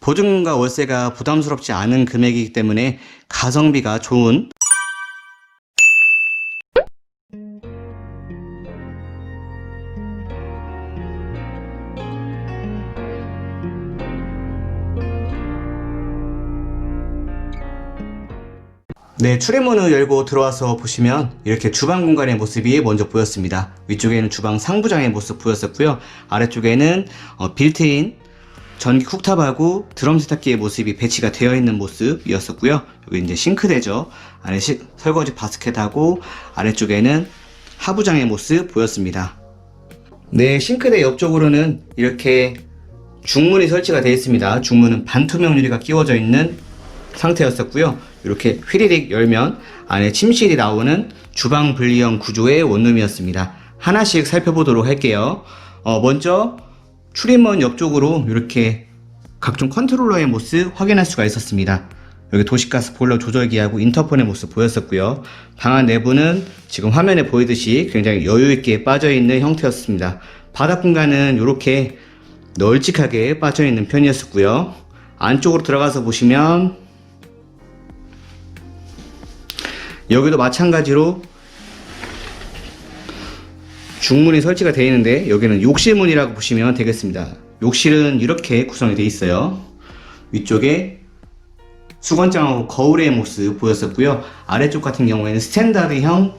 보증금과 월세가 부담스럽지 않은 금액이기 때문에 가성비가 좋은 네, 출입문을 열고 들어와서 보시면 이렇게 주방 공간의 모습이 먼저 보였습니다. 위쪽에는 주방 상부장의 모습 보였었고요. 아래쪽에는 어, 빌트인 전기 쿡탑하고 드럼 세탁기의 모습이 배치가 되어 있는 모습이었었고요. 여기 이제 싱크대죠. 안에 시- 설거지 바스켓하고 아래쪽에는 하부장의 모습 보였습니다. 네, 싱크대 옆쪽으로는 이렇게 중문이 설치가 되어 있습니다. 중문은 반투명 유리가 끼워져 있는 상태였었고요. 이렇게 휘리릭 열면 안에 침실이 나오는 주방 분리형 구조의 원룸이었습니다. 하나씩 살펴보도록 할게요. 어, 먼저 출입문 옆쪽으로 이렇게 각종 컨트롤러의 모습 확인할 수가 있었습니다. 여기 도시가스 보일러 조절기하고 인터폰의 모습 보였었고요. 방안 내부는 지금 화면에 보이듯이 굉장히 여유있게 빠져있는 형태였습니다. 바닥 공간은 이렇게 널찍하게 빠져있는 편이었었고요. 안쪽으로 들어가서 보시면 여기도 마찬가지로 중문이 설치가 되어 있는데 여기는 욕실문이라고 보시면 되겠습니다. 욕실은 이렇게 구성이 되어 있어요. 위쪽에 수건장하고 거울의 모습 보였었고요. 아래쪽 같은 경우에는 스탠다드형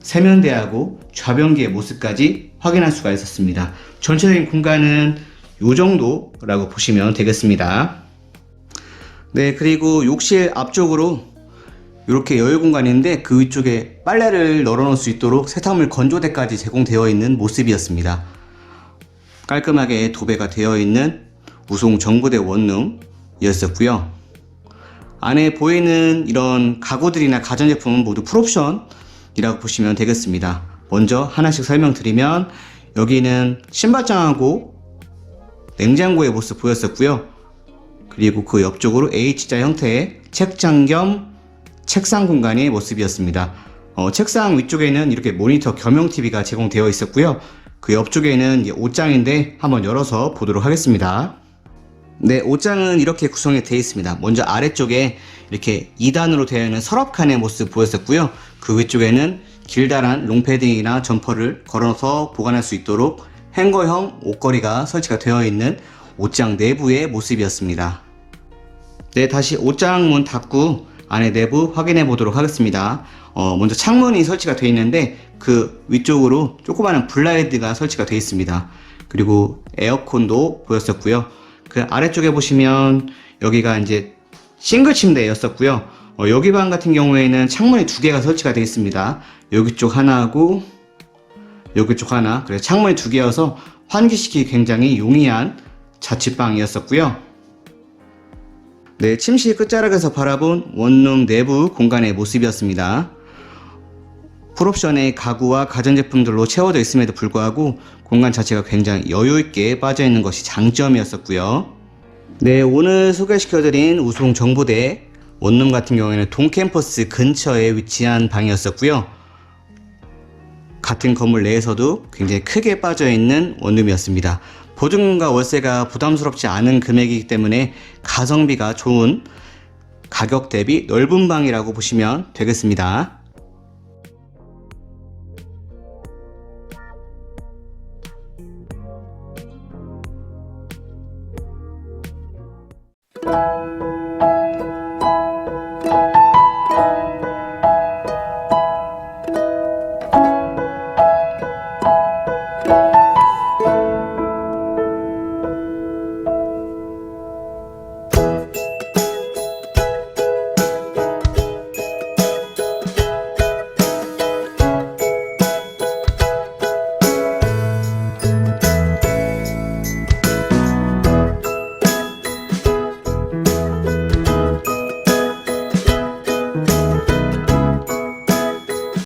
세면대하고 좌변기의 모습까지 확인할 수가 있었습니다. 전체적인 공간은 이 정도라고 보시면 되겠습니다. 네, 그리고 욕실 앞쪽으로 이렇게 여유 공간인데 그 위쪽에 빨래를 널어놓을 수 있도록 세탁물 건조대까지 제공되어 있는 모습이었습니다. 깔끔하게 도배가 되어 있는 우송 정부대 원룸이었었고요. 안에 보이는 이런 가구들이나 가전제품은 모두 풀옵션이라고 보시면 되겠습니다. 먼저 하나씩 설명드리면 여기는 신발장하고 냉장고의 모습 보였었고요. 그리고 그 옆쪽으로 H자 형태의 책장 겸 책상 공간의 모습이었습니다. 어, 책상 위쪽에는 이렇게 모니터 겸용 TV가 제공되어 있었고요. 그 옆쪽에는 옷장인데 한번 열어서 보도록 하겠습니다. 네, 옷장은 이렇게 구성이 되어 있습니다. 먼저 아래쪽에 이렇게 2단으로 되어 있는 서랍칸의 모습 보였었고요. 그 위쪽에는 길다란 롱패딩이나 점퍼를 걸어서 보관할 수 있도록 행거형 옷걸이가 설치가 되어 있는 옷장 내부의 모습이었습니다. 네, 다시 옷장 문 닫고 안에 내부 확인해 보도록 하겠습니다. 어, 먼저 창문이 설치가 되어 있는데 그 위쪽으로 조그마한 블라이드가 설치가 되어 있습니다. 그리고 에어컨도 보였었고요. 그 아래쪽에 보시면 여기가 이제 싱글 침대였었고요. 어, 여기 방 같은 경우에는 창문이 두 개가 설치가 되어 있습니다. 여기 쪽 하나하고 여기 쪽 하나. 그래서 창문이 두 개여서 환기시키기 굉장히 용이한 자취방이었었고요. 네, 침실 끝자락에서 바라본 원룸 내부 공간의 모습이었습니다. 풀옵션의 가구와 가전제품들로 채워져 있음에도 불구하고 공간 자체가 굉장히 여유있게 빠져있는 것이 장점이었었고요. 네, 오늘 소개시켜드린 우송 정부대 원룸 같은 경우에는 동캠퍼스 근처에 위치한 방이었었고요. 같은 건물 내에서도 굉장히 크게 빠져있는 원룸이었습니다. 보증금과 월세가 부담스럽지 않은 금액이기 때문에 가성비가 좋은 가격 대비 넓은 방이라고 보시면 되겠습니다.